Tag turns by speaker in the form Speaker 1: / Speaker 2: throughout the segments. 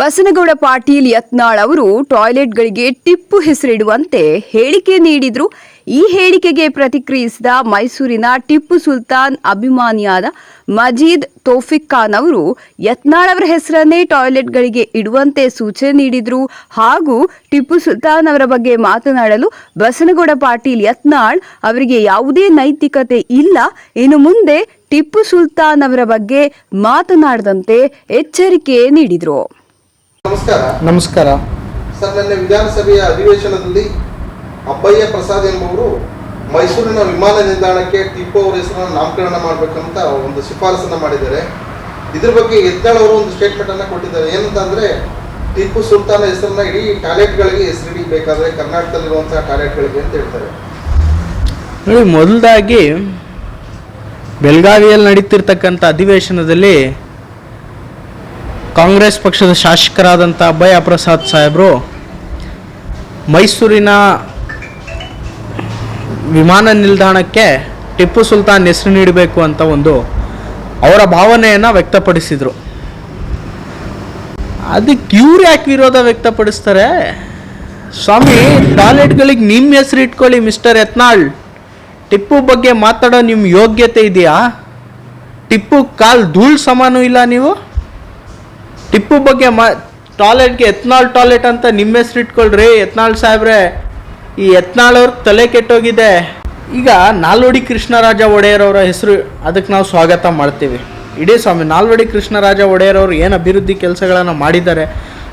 Speaker 1: ಬಸನಗೌಡ ಪಾಟೀಲ್ ಯತ್ನಾಳ್ ಅವರು ಟಾಯ್ಲೆಟ್ಗಳಿಗೆ ಟಿಪ್ಪು ಹೆಸರಿಡುವಂತೆ ಹೇಳಿಕೆ ನೀಡಿದ್ರು. ಈ ಹೇಳಿಕೆಗೆ ಪ್ರತಿಕ್ರಿಯಿಸಿದ ಮೈಸೂರಿನ ಟಿಪ್ಪು ಸುಲ್ತಾನ್ ಅಭಿಮಾನಿಯಾದ ಮಜೀದ್ ತೋಫಿಕ್ ಖಾನ್ ಅವರು, ಯತ್ನಾಳ್ ಅವರ ಹೆಸರನ್ನೇ ಟಾಯ್ಲೆಟ್ಗಳಿಗೆ ಇಡುವಂತೆ ಸೂಚನೆ ನೀಡಿದ್ರು ಹಾಗೂ ಟಿಪ್ಪು ಸುಲ್ತಾನ್ ಅವರ ಬಗ್ಗೆ ಮಾತನಾಡಲು ಬಸನಗೌಡ ಪಾಟೀಲ್ ಯತ್ನಾಳ್ ಅವರಿಗೆ ಯಾವುದೇ ನೈತಿಕತೆ ಇಲ್ಲ. ಇನ್ನು ಮುಂದೆ ಟಿಪ್ಪು ಸುಲ್ತಾನ್ ಅವರ ಬಗ್ಗೆ ಮಾತನಾಡದಂತೆ ಎಚ್ಚರಿಕೆ ನೀಡಿದ್ರು.
Speaker 2: ನಮಸ್ಕಾರ.
Speaker 3: ನಮಸ್ಕಾರ.
Speaker 2: ಸರ್ ನಿನ್ನೆ ವಿಧಾನಸಭೆಯ ಅಧಿವೇಶನದಲ್ಲಿ ಅಬ್ಬಯ್ಯ ಪ್ರಸಾದ್ ಎಂಬುವರು ಮೈಸೂರಿನ ವಿಮಾನ ನಿಲ್ದಾಣಕ್ಕೆ ಟಿಪ್ಪು ಅವರ ಹೆಸರನ್ನು ನಾಮಕರಣ ಮಾಡಬೇಕಂತ ಒಂದು ಶಿಫಾರಸನ್ನು ಮಾಡಿದ್ದಾರೆ. ಇದ್ರ ಬಗ್ಗೆ ಯತ್ನಾಳ್ ಅವರು ಒಂದು ಸ್ಟೇಟ್ಮೆಂಟ್ ಅನ್ನ ಕೊಟ್ಟಿದ್ದಾರೆ. ಏನಂತ ಅಂದ್ರೆ ಟಿಪ್ಪು ಸುಲ್ತಾನ ಹೆಸರನ್ನ ಇಡೀ ಟಾಯ್ಲೆಟ್ಗಳಿಗೆ ಹೆಸರಿಡಬೇಕಾದ್ರೆ ಕರ್ನಾಟಕದಲ್ಲಿರುವಂತಹ ಟಾಯ್ಲೆಟ್ಗಳಿಗೆ ಅಂತ ಹೇಳ್ತಾರೆ.
Speaker 3: ನೋಡಿ ಮೊದಲದಾಗಿ ಬೆಳಗಾವಿಯಲ್ಲಿ ನಡೀತಿರ್ತಕ್ಕಂಥ ಅಧಿವೇಶನದಲ್ಲಿ ಕಾಂಗ್ರೆಸ್ ಪಕ್ಷದ ಶಾಸಕರಾದಂಥ ಅಭಯ ಪ್ರಸಾದ್ ಸಾಹೇಬರು ಮೈಸೂರಿನ ವಿಮಾನ ನಿಲ್ದಾಣಕ್ಕೆ ಟಿಪ್ಪು ಸುಲ್ತಾನ್ ಹೆಸರು ನೀಡಬೇಕು ಅಂತ ಒಂದು ಅವರ ಭಾವನೆಯನ್ನು ವ್ಯಕ್ತಪಡಿಸಿದರು. ಅದಕ್ಕೆ ಇವ್ರು ಯಾಕೆ ವಿರೋಧ ವ್ಯಕ್ತಪಡಿಸ್ತಾರೆ? ಸ್ವಾಮಿ, ಟಾಯ್ಲೆಟ್ಗಳಿಗೆ ನಿಮ್ಮ ಹೆಸರು ಇಟ್ಕೊಳ್ಳಿ ಮಿಸ್ಟರ್ ಯತ್ನಾಳ್. ಟಿಪ್ಪು ಬಗ್ಗೆ ಮಾತಾಡೋ ನಿಮ್ಮ ಯೋಗ್ಯತೆ ಇದೆಯಾ? ಟಿಪ್ಪು ಕಾಲ್ ಧೂಳ್ ಸಮಾನು ಇಲ್ಲ ನೀವು? ಟಿಪ್ಪು ಬಗ್ಗೆ ಮ ಟಾಯ್ಲೆಟ್ಗೆ ಎತ್ನಾಳ್ ಟಾಯ್ಲೆಟ್ ಅಂತ ನಿಮ್ಮ ಹೆಸರು ಇಟ್ಕೊಳ್ರಿ. ಎತ್ನಾಳ್ ಸಾಹೇಬ್ರೆ, ಈ ಎತ್ನಾಳ್ ಅವ್ರ ತಲೆ ಕೆಟ್ಟೋಗಿದೆ. ಈಗ ನಾಲ್ವಡಿ ಕೃಷ್ಣರಾಜ ಒಡೆಯರ್ ಅವರ ಹೆಸರು ಅದಕ್ಕೆ ನಾವು ಸ್ವಾಗತ ಮಾಡ್ತೀವಿ. ಇಡೀ ಸ್ವಾಮಿ, ನಾಲ್ವಡಿ ಕೃಷ್ಣರಾಜ ಒಡೆಯರ್ ಅವರು ಏನು ಅಭಿವೃದ್ಧಿ ಕೆಲಸಗಳನ್ನು ಮಾಡಿದ್ದಾರೆ,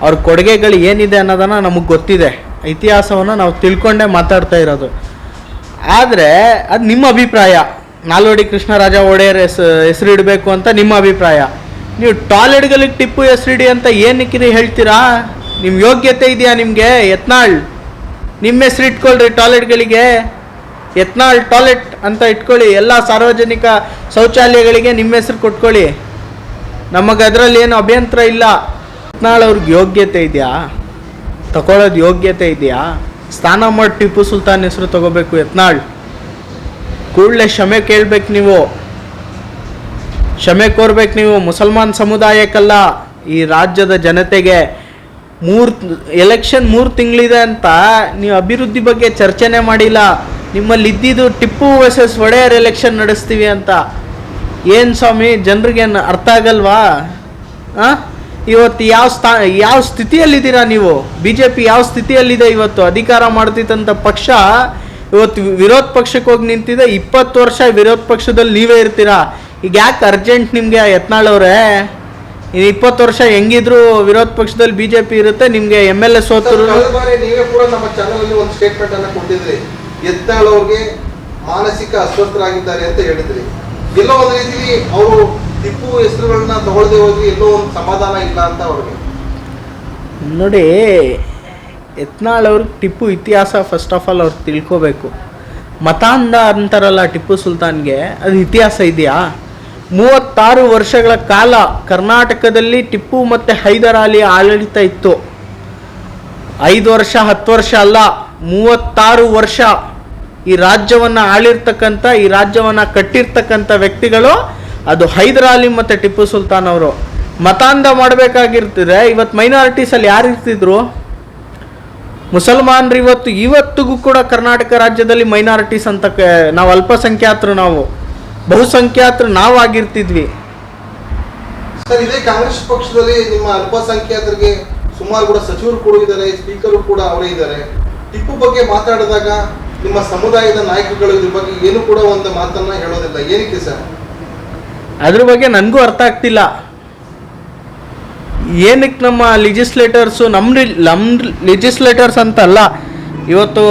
Speaker 3: ಅವ್ರ ಕೊಡುಗೆಗಳು ಏನಿದೆ ಅನ್ನೋದನ್ನು ನಮಗೆ ಗೊತ್ತಿದೆ. ಇತಿಹಾಸವನ್ನು ನಾವು ತಿಳ್ಕೊಂಡೇ ಮಾತಾಡ್ತಾ ಇರೋದು. ಆದರೆ ಅದು ನಿಮ್ಮ ಅಭಿಪ್ರಾಯ. ನಾಲ್ವಡಿ ಕೃಷ್ಣರಾಜ ಒಡೆಯರ್ ಹೆಸರು ಹೆಸರು ಇಡಬೇಕು ಅಂತ ನಿಮ್ಮ ಅಭಿಪ್ರಾಯ. ನೀವು ಟಾಯ್ಲೆಟ್ಗಳಿಗೆ ಟಿಪ್ಪು ಹೆಸರಿಡಿ ಅಂತ ಏನಕ್ಕಿರಿ ಹೇಳ್ತೀರಾ? ನಿಮ್ಮ ಯೋಗ್ಯತೆ ಇದೆಯಾ ನಿಮಗೆ? ಯತ್ನಾಳ್ ನಿಮ್ಮ ಹೆಸರು ಇಟ್ಕೊಳ್ರಿ ಟಾಯ್ಲೆಟ್ಗಳಿಗೆ. ಯತ್ನಾಳ್ ಟಾಯ್ಲೆಟ್ ಅಂತ ಇಟ್ಕೊಳ್ಳಿ, ಎಲ್ಲ ಸಾರ್ವಜನಿಕ ಶೌಚಾಲಯಗಳಿಗೆ ನಿಮ್ಮ ಹೆಸರು ಕೊಟ್ಕೊಳ್ಳಿ. ನಮಗೆ ಅದರಲ್ಲಿ ಏನು ಅಭ್ಯಂತರ ಇಲ್ಲ. ಯತ್ನಾಳ್ ಅವ್ರಿಗೆ ಯೋಗ್ಯತೆ ಇದೆಯಾ? ತಗೊಳ್ಳೋದು ಯೋಗ್ಯತೆ ಇದೆಯಾ? ಸ್ನಾನ ಮಾಡಿ ಟಿಪ್ಪು ಸುಲ್ತಾನ್ ಹೆಸರು ತಗೋಬೇಕು ಯತ್ನಾಳ್. ಕೂಡಲೇ ಕ್ಷಮೆ ಕೇಳಬೇಕು ನೀವು. ಕ್ಷಮೆ ಕೋರ್ಬೇಕು ನೀವು ಮುಸಲ್ಮಾನ್ ಸಮುದಾಯಕ್ಕಲ್ಲ ಈ ರಾಜ್ಯದ ಜನತೆಗೆ ಮೂರು ಎಲೆಕ್ಷನ್ ಮೂರು ತಿಂಗಳಿದೆ ಅಂತ ನೀವು ಅಭಿವೃದ್ಧಿ ಬಗ್ಗೆ ಚರ್ಚೆನೇ ಮಾಡಿಲ್ಲ. ನಿಮ್ಮಲ್ಲಿ ಇದ್ದಿದ್ದು ಟಿಪ್ಪು ವರ್ಸಸ್ ಒಡೆಯರ್ ಎಲೆಕ್ಷನ್ ನಡೆಸ್ತೀವಿ ಅಂತ. ಏನು ಸ್ವಾಮಿ ಜನರಿಗೇನು ಅರ್ಥ ಆಗಲ್ವಾ? ಹಾಂ ಇವತ್ತು ಯಾವ ಸ್ಥಾ, ಯಾವ ಸ್ಥಿತಿಯಲ್ಲಿದ್ದೀರಾ ನೀವು? ಬಿ ಜೆ ಪಿ ಯಾವ ಸ್ಥಿತಿಯಲ್ಲಿದೆ ಇವತ್ತು? ಅಧಿಕಾರ ಮಾಡ್ತಿದ್ದಂಥ ಪಕ್ಷ ಇವತ್ತು ವಿರೋಧ ಪಕ್ಷಕ್ಕೆ ಹೋಗಿ ನಿಂತಿದೆ. ಇಪ್ಪತ್ತು ವರ್ಷ ವಿರೋಧ ಪಕ್ಷದಲ್ಲಿ ನೀವೇ ಇರ್ತೀರಾ? ಈಗ ಯಾಕೆ ಅರ್ಜೆಂಟ್ ನಿಮಗೆ ಯತ್ನಾಳವ್ರೆ ಅವರೇ? ಇನ್ನು ಇಪ್ಪತ್ತು ವರ್ಷ ಹೆಂಗಿದ್ರು ವಿರೋಧ ಪಕ್ಷದಲ್ಲಿ ಬಿ ಜೆ ಪಿ ಇರುತ್ತೆ ನಿಮಗೆ ಎಂ ಎಲ್ ಎ ಸೋತರು.
Speaker 2: ನೀವೇ ಕೂಡ ನಮ್ಮ ಒಂದು ಸ್ಟೇಟ್ಮೆಂಟ್ ಅನ್ನು ಕೊಟ್ಟಿದ್ರಿ. ಯತ್ನಾಳ್ ಅವ್ರಿಗೆ ಮಾನಸಿಕ ಅಸ್ವಸ್ಥರಾಗಿದ್ದಾರೆ ಅಂತ ಹೇಳಿದ್ರಿ. ಎಲ್ಲೋ ಒಂದು ರೀತಿಲಿ ಅವರು ಟಿಪ್ಪು ಹೆಸರುಗಳನ್ನ ತಗೊಳ್ಳದೆ ಹೋಗಿ ಎಲ್ಲೋ ಒಂದು ಸಮಾಧಾನ ಇಲ್ಲ ಅಂತ ಅವ್ರಿಗೆ.
Speaker 3: ನೋಡಿ ಯತ್ನಾಳ್ ಅವ್ರಿಗೆ ಟಿಪ್ಪು ಇತಿಹಾಸ ಫಸ್ಟ್ ಆಫ್ ಆಲ್ ಅವ್ರು ತಿಳ್ಕೋಬೇಕು. ಮತಾಂಧ ಅಂತಾರಲ್ಲ ಟಿಪ್ಪು ಸುಲ್ತಾನ್ಗೆ ಅದು ಇತಿಹಾಸ ಇದೆಯಾ? ಮೂವತ್ತಾರು ವರ್ಷಗಳ ಕಾಲ ಕರ್ನಾಟಕದಲ್ಲಿ ಟಿಪ್ಪು ಮತ್ತು ಹೈದರ್ ಅಲಿ ಆಡಳಿತ ಇತ್ತು. ಐದು ವರ್ಷ, ಹತ್ತು ವರ್ಷ ಅಲ್ಲ, ಮೂವತ್ತಾರು ವರ್ಷ ಈ ರಾಜ್ಯವನ್ನು ಆಳಿರ್ತಕ್ಕಂಥ, ಈ ರಾಜ್ಯವನ್ನು ಕಟ್ಟಿರ್ತಕ್ಕಂಥ ವ್ಯಕ್ತಿಗಳು ಅದು ಹೈದರ್ ಅಲಿ ಮತ್ತು ಟಿಪ್ಪು ಸುಲ್ತಾನ್ ಅವರು. ಮತಾಂಧ ಮಾಡಬೇಕಾಗಿರ್ತಿದ್ರೆ ಇವತ್ತು ಮೈನಾರಿಟೀಸಲ್ಲಿ ಯಾರು ಇರ್ತಿದ್ರು? ಮುಸಲ್ಮಾನರು ಇವತ್ತು, ಇವತ್ತಿಗೂ ಕೂಡ ಕರ್ನಾಟಕ ರಾಜ್ಯದಲ್ಲಿ ಮೈನಾರಿಟೀಸ್ ಅಂತ ನಾವು ಅಲ್ಪಸಂಖ್ಯಾತರು ನಾವು. ಬಹುಸಂಖ್ಯಾತರು ನಾವಾಗಿರ್ತಿದ್ವಿ.
Speaker 2: ಸರ್ ಇದೇ ಕಾಂಗ್ರೆಸ್ ಪಕ್ಷದಲ್ಲಿ ನಿಮ್ಮ ಅಲ್ಪಸಂಖ್ಯಾತರಿಗೆ ಸುಮಾರು ಕೂಡ ಸಚಿವರು ಕೂಡ ಇದ್ದಾರೆ ಸ್ಪೀಕರ್ ಕೂಡ ಅವರೇ ಇದ್ದಾರೆ. ಟಿಪ್ಪು ಬಗ್ಗೆ ಮಾತಾಡಿದಾಗ ನಿಮ್ಮ ಸಮುದಾಯದ ನಾಯಕಗಳು ಇದ್ರ ಬಗ್ಗೆ ಏನು ಕೂಡ ಒಂದು ಮಾತನ್ನ ಹೇಳೋದಿಲ್ಲ. ಏನಕ್ಕೆ ಸರ್?
Speaker 3: ಅದ್ರ ಬಗ್ಗೆ ನನಗೂ ಅರ್ಥ ಆಗ್ತಿಲ್ಲ. ಏನಕ್ಕೆ ನಮ್ಮ ಲೆಜಿಸ್ಲೇಟರ್ಸು ನಮ್ಮ ನಮ್ಮ ಲಿಜಿಸ್ಲೇಟರ್ಸ್ ಅಂತಲ್ಲ ಇವತ್ತು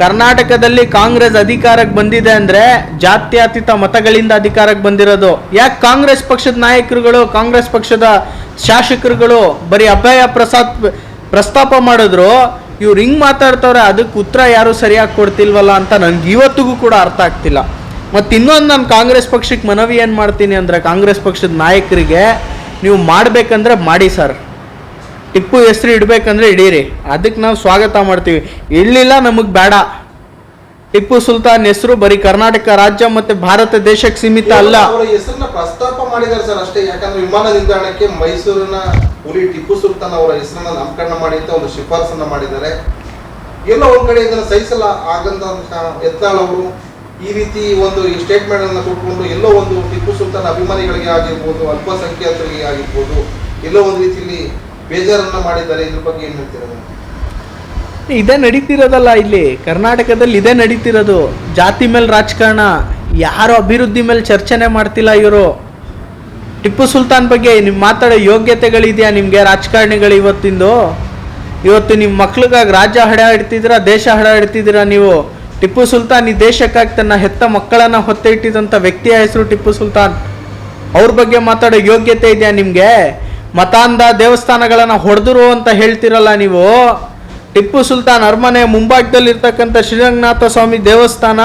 Speaker 3: ಕರ್ನಾಟಕದಲ್ಲಿ ಕಾಂಗ್ರೆಸ್ ಅಧಿಕಾರಕ್ಕೆ ಬಂದಿದೆ ಅಂದರೆ ಜಾತ್ಯತೀತ ಮತಗಳಿಂದ ಅಧಿಕಾರಕ್ಕೆ ಬಂದಿರೋದು. ಯಾಕೆ ಕಾಂಗ್ರೆಸ್ ಪಕ್ಷದ ನಾಯಕರುಗಳು, ಕಾಂಗ್ರೆಸ್ ಪಕ್ಷದ ಶಾಸಕರುಗಳು ಬರೀ ಅಭಯ ಪ್ರಸಾದ್ ಪ್ರಸ್ತಾಪ ಮಾಡಿದ್ರು, ಇವ್ರು ಹಿಂಗೆ ಮಾತಾಡ್ತವ್ರೆ, ಅದಕ್ಕೆ ಉತ್ತರ ಯಾರು ಸರಿಯಾಗಿ ಕೊಡ್ತಿಲ್ವಲ್ಲ ಅಂತ ನನಗೆ ಇವತ್ತಿಗೂ ಕೂಡ ಅರ್ಥ ಆಗ್ತಿಲ್ಲ. ಮತ್ತು ಇನ್ನೊಂದು ನಾನು ಕಾಂಗ್ರೆಸ್ ಪಕ್ಷಕ್ಕೆ ಮನವಿ ಏನು ಮಾಡ್ತೀನಿ ಅಂದರೆ ಕಾಂಗ್ರೆಸ್ ಪಕ್ಷದ ನಾಯಕರಿಗೆ ನೀವು ಮಾಡಬೇಕಂದ್ರೆ ಮಾಡಿ ಸರ್. ಟಿಪ್ಪು ಹೆಸರು ಇಡಬೇಕಂದ್ರೆ ಇಡೀರಿ. ಅದಕ್ಕೆ ನಾವು ಸ್ವಾಗತ ಮಾಡ್ತೀವಿ. ಇಡಲಿಲ್ಲ ನಮಗೆ ಬೇಡ. ಟಿಪ್ಪು ಸುಲ್ತಾನ್ ಹೆಸರು ಬರೀ ಕರ್ನಾಟಕ ರಾಜ್ಯ ಮತ್ತೆ ಭಾರತ ದೇಶಕ್ಕೆ ಸೀಮಿತ ಅಲ್ಲ.
Speaker 2: ಅವರ ಹೆಸರನ್ನ ಪ್ರಸ್ತಾಪ ಮಾಡಿದ್ದಾರೆ ಸರ್ ಅಷ್ಟೇ. ಯಾಕಂದ್ರೆ ವಿಮಾನ ನಿಲ್ದಾಣಕ್ಕೆ ಮೈಸೂರಿನ ಹುಲಿ ಟಿಪ್ಪು ಸುಲ್ತಾನ್ ಅವರ ಹೆಸರನ್ನ ನಾಮಕರಣ ಮಾಡಿ ಅಂತ ಒಂದು ಶಿಫಾರಸನ್ನ ಮಾಡಿದ್ದಾರೆ. ಎಲ್ಲೋ ಒಂದ್ ಕಡೆ ಇದನ್ನ ಸಹಿಸಲ್ಲ. ಆಗಂತ ಯತ್ನಾಳ್ ಅವರು ಈ ರೀತಿ ಒಂದು ಸ್ಟೇಟ್ಮೆಂಟ್ ಅನ್ನ ಕೊಟ್ಕೊಂಡು ಎಲ್ಲೋ ಒಂದು ಟಿಪ್ಪು ಸುಲ್ತಾನ್ ಅಭಿಮಾನಿಗಳಿಗೆ ಆಗಿರ್ಬೋದು ಅಲ್ಪಸಂಖ್ಯಾತರಿಗೆ ಆಗಿರ್ಬೋದು ಎಲ್ಲೋ ಒಂದು ರೀತಿಯಲ್ಲಿ ಬೇಜಾರನ್ನ ಮಾಡಿದ್ದಾರೆ, ಇದ್ರ ಬಗ್ಗೆ ಏನ್ ಹೇಳ್ತೀರಾ?
Speaker 3: ಇದೇ ನಡೀತಿರೋದಲ್ಲ ಇಲ್ಲಿ. ಕರ್ನಾಟಕದಲ್ಲಿ ಇದೇ ನಡೀತಿರೋದು. ಜಾತಿ ಮೇಲೆ ರಾಜಕಾರಣ, ಯಾರು ಅಭಿವೃದ್ಧಿ ಮೇಲೆ ಚರ್ಚೆನೆ ಮಾಡ್ತಿಲ್ಲ ಇವರು. ಟಿಪ್ಪು ಸುಲ್ತಾನ್ ಬಗ್ಗೆ ನಿಮ್ಮ ಮಾತಾಡೋ ಯೋಗ್ಯತೆಗಳಿದೆಯಾ ನಿಮಗೆ ರಾಜಕಾರಣಿಗಳು ಇವತ್ತಿಂದು? ಇವತ್ತು ನಿಮ್ಮ ಮಕ್ಳಿಗಾಗಿ ರಾಜ್ಯ ಹಡ ದೇಶ ಹಡ ಇಡ್ತಿದ್ದೀರಾ ನೀವು? ಟಿಪ್ಪು ಸುಲ್ತಾನ್ ಈ ದೇಶಕ್ಕಾಗಿ ತನ್ನ ಹೆತ್ತ ಮಕ್ಕಳನ್ನು ಹೊತ್ತೆ ಇಟ್ಟಿದಂಥ ವ್ಯಕ್ತಿಯ ಹೆಸರು ಟಿಪ್ಪು ಸುಲ್ತಾನ್. ಅವ್ರ ಬಗ್ಗೆ ಮಾತಾಡೋ ಯೋಗ್ಯತೆ ಇದೆಯಾ ನಿಮಗೆ? ಮತಾಂಧ ದೇವಸ್ಥಾನಗಳನ್ನು ಹೊಡೆದರು ಅಂತ ಹೇಳ್ತಿರಲ್ಲ ನೀವು? ಟಿಪ್ಪು ಸುಲ್ತಾನ್ ಅರಮನೆ ಮುಂಭಾಗದಲ್ಲಿರ್ತಕ್ಕಂಥ ಶ್ರೀರಂಗನಾಥ ಸ್ವಾಮಿ ದೇವಸ್ಥಾನ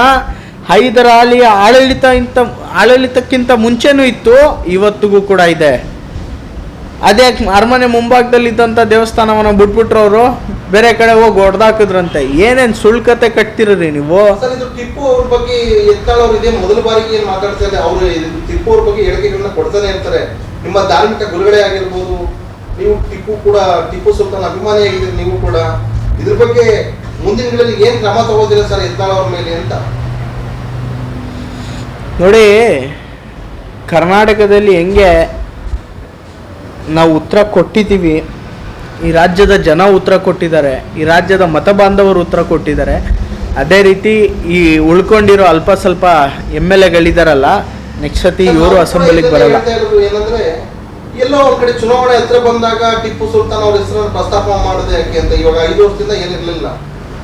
Speaker 3: ಹೈದರಾಲಿಯ ಆಡಳಿತ ಇಂತ, ಆಡಳಿತಕ್ಕಿಂತ ಮುಂಚೆನೂ ಇತ್ತು, ಇವತ್ತಿಗೂ ಕೂಡ ಇದೆ. ಅದೇ ಅರಮನೆ ಮುಂಭಾಗದಲ್ಲಿದ್ದಂಥ ದೇವಸ್ಥಾನವನ್ನು ಬಿಟ್ಬಿಟ್ರು ಅವರು. ಬೇರೆ ಕಡೆ ಹೋಗಿ ಹೊಡೆದಾಕಿದ್ರಂತೆ. ಏನೇನು ಸುಳ್ಕತೆ ಕಟ್ತಿರೀ ನೀವು?
Speaker 2: ಟಿಪ್ಪು ಅವ್ರ ಬಗ್ಗೆ ಎತ್ತಾಳವ್ರು ಇದೇ. ಮೊದಲ ಬಾರಿಗೆ ಏನ್ ಮಾತಾಡ್ತಾ ಇದ್ದಾರೆ, ಅವರು ಟಿಪ್ಪು ಅವ್ರ ಬಗ್ಗೆ ಹೇಳಿಕೆಗಳನ್ನ ಕೊಡ್ತಾನೆ ಇರ್ತಾರೆ. ನಿಮ್ಮ ಧಾರ್ಮಿಕ ಗುರುಗಳೇ ಆಗಿರ್ಬೋದು, ನೀವು ಟಿಪ್ಪು ಕೂಡ, ಟಿಪ್ಪು ಸುಲ್ತಾನ್ ಅಭಿಮಾನಿ ಆಗಿದ್ದೀರಿ ನೀವು ಕೂಡ. ಇದ್ರ ಬಗ್ಗೆ ಮುಂದಿನ ದಿನಗಳಲ್ಲಿ ಏನ್ ಕ್ರಮ ತಗೋದಿಲ್ಲ ಸರ್ ಯತ್ನಾಳ್ ಅವ್ರ ಮೇಲೆ ಅಂತ?
Speaker 3: ನೋಡಿ, ಕರ್ನಾಟಕದಲ್ಲಿ ಹೆಂಗೆ ನಾವು ಉತ್ತರ ಕೊಟ್ಟಿದ್ದೀವಿ, ಈ ರಾಜ್ಯದ ಜನ ಉತ್ತರ ಕೊಟ್ಟಿದ್ದಾರೆ, ಈ ರಾಜ್ಯದ ಮತ ಬಾಂಧವರು ಉತ್ತರ ಕೊಟ್ಟಿದ್ದಾರೆ. ಅದೇ ರೀತಿ ಈ ಉಳ್ಕೊಂಡಿರೋ ಅಲ್ಪ ಸ್ವಲ್ಪ ಎಂ ಎಲ್ ಎಗಳಿದಾರಲ್ಲ ನೆಕ್ಸ್ಟ್ ಸತಿ ಇವರು ಅಸೆಂಬ್ಲಿಗೆ ಬರಲ್ಲ.
Speaker 2: ಏನಂದ್ರೆ ಎಲ್ಲೋ ಒಂದ್ ಕಡೆ ಚುನಾವಣೆ ಹತ್ರ ಬಂದಾಗ ಟಿಪ್ಪು ಸುಲ್ತಾನ್ ಅವ್ರ ಹೆಸರನ್ನು ಪ್ರಸ್ತಾಪ ಮಾಡಿದೆ ಯಾಕೆ ಅಂತ ಇವಾಗ ಐದು ವರ್ಷದಿಂದ ಏನಿರ್ಲಿಲ್ಲ.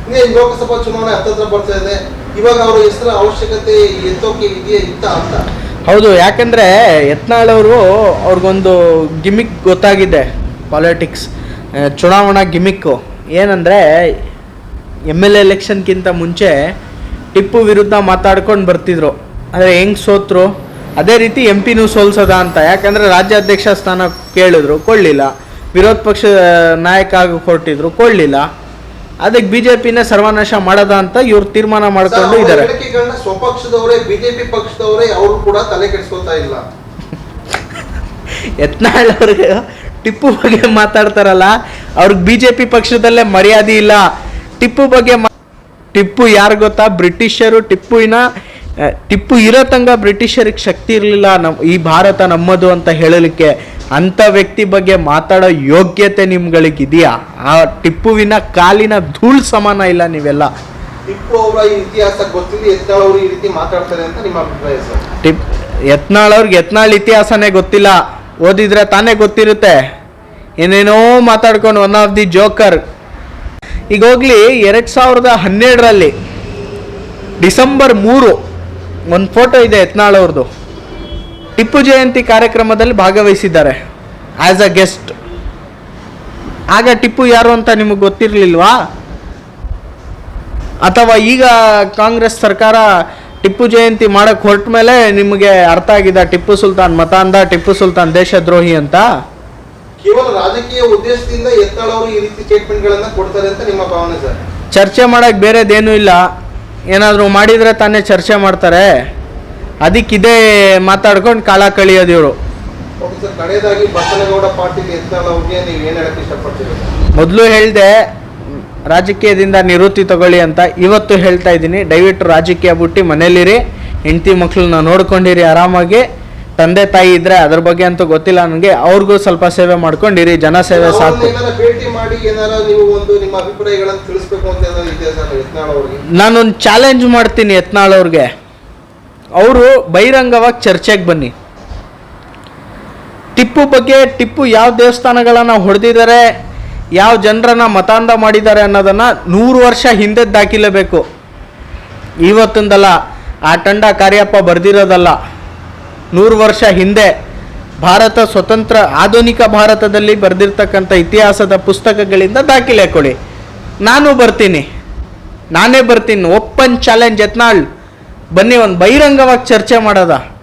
Speaker 2: ಇನ್ನೇ ಲೋಕಸಭಾ ಚುನಾವಣೆ ಹತ್ತತ್ರ ಬರ್ತಾ ಇದೆ. ಇವಾಗ ಅವರ ಹೆಸರ ಅವಶ್ಯಕತೆ ಎತ್ತೋಕೆ ಇದೆಯಾ ಇತ್ತ ಅಂತ.
Speaker 3: ಹೌದು ಯಾಕಂದ್ರೆ ಯತ್ನಾಳ್ ಅವರು ಅವ್ರಿಗೊಂದು ಗಿಮಿಕ್ ಗೊತ್ತಾಗಿದೆ ಪಾಲಿಟಿಕ್ಸ್ ಚುನಾವಣಾ ಗಿಮಿಕ್ಕು ಏನಂದರೆ ಎಂ ಎಲ್ ಎಲೆಕ್ಷನ್ಗಿಂತ ಮುಂಚೆ ಟಿಪ್ಪು ವಿರುದ್ಧ ಮಾತಾಡ್ಕೊಂಡು ಬರ್ತಿದ್ರು. ಆದರೆ ಹೆಂಗೆ ಸೋತ್ರು? ಅದೇ ರೀತಿ ಎಂ ಪಿನೂ ಸೋಲ್ಸದ ಅಂತ. ಯಾಕಂದರೆ ರಾಜ್ಯಾಧ್ಯಕ್ಷ ಸ್ಥಾನ ಕೇಳಿದ್ರು ಕೊಳ್ಳಿಲ್ಲ ವಿರೋಧ ಪಕ್ಷ ನಾಯಕ ಆಗಿ ಹೊರಟಿದ್ರು ಕೊಳ್ಳಿಲ್ಲ ಅದಕ್ಕೆ ಬಿ ಜೆ ಪಿನೇ ಸರ್ವನಾಶ ಮಾಡದ ಅಂತ ಇವ್ರು ತೀರ್ಮಾನ ಮಾಡ್ಕೊಂಡು ಇದ್ದಾರೆ.
Speaker 2: ಸ್ವಪಕ್ಷದವರೇ ಬಿಜೆಪಿ ಪಕ್ಷದವರೇ ಅವರು ಕೂಡ ತಲೆ ಕೆಡಿಸ್ಕೊತಾ ಇಲ್ಲ.
Speaker 3: ಯತ್ನಾಳ್ ಅವ್ರಿಗೆ ಟಿಪ್ಪು ಬಗ್ಗೆ ಮಾತಾಡ್ತಾರಲ್ಲ ಅವ್ರಿಗೆ ಬಿ ಜೆ ಪಿ ಪಕ್ಷದಲ್ಲೇ ಮರ್ಯಾದೆ ಇಲ್ಲ. ಟಿಪ್ಪು ಬಗ್ಗೆ ಟಿಪ್ಪು ಯಾರು ಗೊತ್ತಾ? ಬ್ರಿಟಿಷರು ಟಿಪ್ಪುವಿನ ಟಿಪ್ಪು ಇರೋ ತನಕ ಬ್ರಿಟಿಷರಿಗೆ ಶಕ್ತಿ ಇರಲಿಲ್ಲ ನಮ್ಮ ಈ ಭಾರತ ನಮ್ಮದು ಅಂತ ಹೇಳಲಿಕ್ಕೆ ಅಂಥ ವ್ಯಕ್ತಿ ಬಗ್ಗೆ ಮಾತಾಡೋ ಯೋಗ್ಯತೆ ನಿಮ್ಗಳಿಗಿದೆಯಾ? ಆ ಟಿಪ್ಪುವಿನ ಕಾಲಿನ ಧೂಳ್ ಸಮಾನ ಇಲ್ಲ ನೀವೆಲ್ಲ.
Speaker 2: ಟಿಪ್ಪು ಅವರ ಇತಿಹಾಸ ಗೊತ್ತಿಲ್ಲ ಎತ್ತಾಳ್ ಅವರು ಈ ರೀತಿ ಮಾತಾಡ್ತಾರೆ ಅಂತ ನಿಮ್ಮ ಅಭಿಪ್ರಾಯ ಸರ್?
Speaker 3: ಟಿಪ್ ಯತ್ನಾಳವ್ರಿಗೆ ಯತ್ನಾಳ್ ಇತಿಹಾಸನೇ ಗೊತ್ತಿಲ್ಲ. ಓದಿದ್ರೆ ತಾನೇ ಗೊತ್ತಿರುತ್ತೆ. ಏನೇನೋ ಮಾತಾಡ್ಕೊಂಡು ಒನ್ ಆಫ್ ದಿ ಜೋಕರ್ ಈಗ ಹೋಗ್ಲಿ ಎರಡು ಸಾವಿರದ ಹನ್ನೆರಡರಲ್ಲಿ ಡಿಸೆಂಬರ್ ಮೂರು. ಒಂದು ಫೋಟೋ ಇದೆ ಯತ್ನಾಳ್ ಅವ್ರದ್ದು ಟಿಪ್ಪು ಜಯಂತಿ ಕಾರ್ಯಕ್ರಮದಲ್ಲಿ ಭಾಗವಹಿಸಿದ್ದಾರೆ ಆ್ಯಸ್ ಅ ಗೆಸ್ಟ್ ಆಗ ಟಿಪ್ಪು ಯಾರು ಅಂತ ನಿಮಗೆ ಗೊತ್ತಿರಲಿಲ್ವಾ? ಅಥವಾ ಈಗ ಕಾಂಗ್ರೆಸ್ ಸರ್ಕಾರ ಟಿಪ್ಪು ಜಯಂತಿ ಮಾಡೋಕ್ಕೆ ಹೊರಟ ಮೇಲೆ ನಿಮಗೆ ಅರ್ಥ ಆಗಿದೆ ಟಿಪ್ಪು ಸುಲ್ತಾನ್ ಮತಾಂಧ ಟಿಪ್ಪು ಸುಲ್ತಾನ್ ದೇಶದ್ರೋಹಿ ಅಂತ?
Speaker 2: ಕೇವಲ ರಾಜಕೀಯ ಉದ್ದೇಶದಿಂದ ಎತ್ತಾಳವರು ಈ ರೀತಿ ಸ್ಟೇಟ್ಮೆಂಟ್ ಗಳನ್ನ ಕೊಡ್ತಾರೆ ಅಂತ ನಿಮ್ಮ ಭಾವನೆ ಸರ್.
Speaker 3: ಚರ್ಚೆ ಮಾಡೋಕ್ಕೆ ಬೇರೆದೇನೂ ಇಲ್ಲ. ಏನಾದರೂ ಮಾಡಿದರೆ ತಾನೇ ಚರ್ಚೆ ಮಾಡ್ತಾರೆ. ಅದಕ್ಕಿದೇ ಮಾತಾಡ್ಕೊಂಡು ಕಾಲ ಕಳಿಯೋದು ಇವರು. ಮೊದಲು ಹೇಳಿದೆ ರಾಜಕೀಯದಿಂದ ನಿವೃತ್ತಿ ತಗೊಳ್ಳಿ ಅಂತ ಇವತ್ತು ಹೇಳ್ತಾ ಇದ್ದೀನಿ. ದಯವಿಟ್ಟು ರಾಜಕೀಯ ಬಿಟ್ಟು ಮನೇಲಿರಿ. ಹೆಂಡತಿ ಮಕ್ಕಳನ್ನ ನೋಡ್ಕೊಂಡಿರಿ ಆರಾಮಾಗಿ. ತಂದೆ ತಾಯಿ ಇದ್ರೆ ಅದ್ರ ಬಗ್ಗೆ ಅಂತೂ ಗೊತ್ತಿಲ್ಲ ನನಗೆ ಅವ್ರಿಗೂ ಸ್ವಲ್ಪ ಸೇವೆ ಮಾಡ್ಕೊಂಡಿರಿ ಜನ ಸೇವೆ ಸಾಕು.
Speaker 2: ನಾನು ಭೇಟಿ ಮಾಡಿ ಏನಾರ ನೀವು ಒಂದು ನಿಮ್ಮ ಅಭಿಪ್ರಾಯಗಳನ್ನ ತಿಳಿಸ್ಬೇಕು ಅಂತ ಏನಾದ್ರು ಇದೆ ಸರ್ ಯತ್ನಾಳ್ ಅವ್ರಿಗೆ?
Speaker 3: ನಾನೊಂದು ಚಾಲೆಂಜ್ ಮಾಡ್ತೀನಿ ಯತ್ನಾಳ್ ಅವ್ರಿಗೆ. ಅವರು ಬಹಿರಂಗವಾಗಿ ಚರ್ಚೆಗೆ ಬನ್ನಿ. ಟಿಪ್ಪು ಬಗ್ಗೆ ಟಿಪ್ಪು ಯಾವ ದೇವಸ್ಥಾನಗಳನ್ನು ಹೊಡೆದಿದ್ದಾರೆ ಯಾವ ಜನರನ್ನ ಮತಾಂಧ ಮಾಡಿದ್ದಾರೆ ಅನ್ನೋದನ್ನ ನೂರು ವರ್ಷ ಹಿಂದೆ ದಾಖಲೇಬೇಕು ಇವತ್ತಿಂದಲ್ಲ ಆ ತಂಡ ಕಾರ್ಯಪ್ಪ ಬರ್ದಿರೋದಲ್ಲ. ನೂರು ವರ್ಷ ಹಿಂದೆ ಭಾರತ ಸ್ವತಂತ್ರ ಆಧುನಿಕ ಭಾರತದಲ್ಲಿ ಬರೆದಿರ್ತಕ್ಕಂಥ ಇತಿಹಾಸದ ಪುಸ್ತಕಗಳಿಂದ ದಾಖಲೆ ಕೊಡಿ. ನಾನು ಬರ್ತೀನಿ. ನಾನೇ ಬರ್ತೀನಿ. Open challenge Yatnal. ಬನ್ನಿ, ಒಂದು ಬಹಿರಂಗವಾಗಿ ಚರ್ಚೆ ಮಾಡೋದ?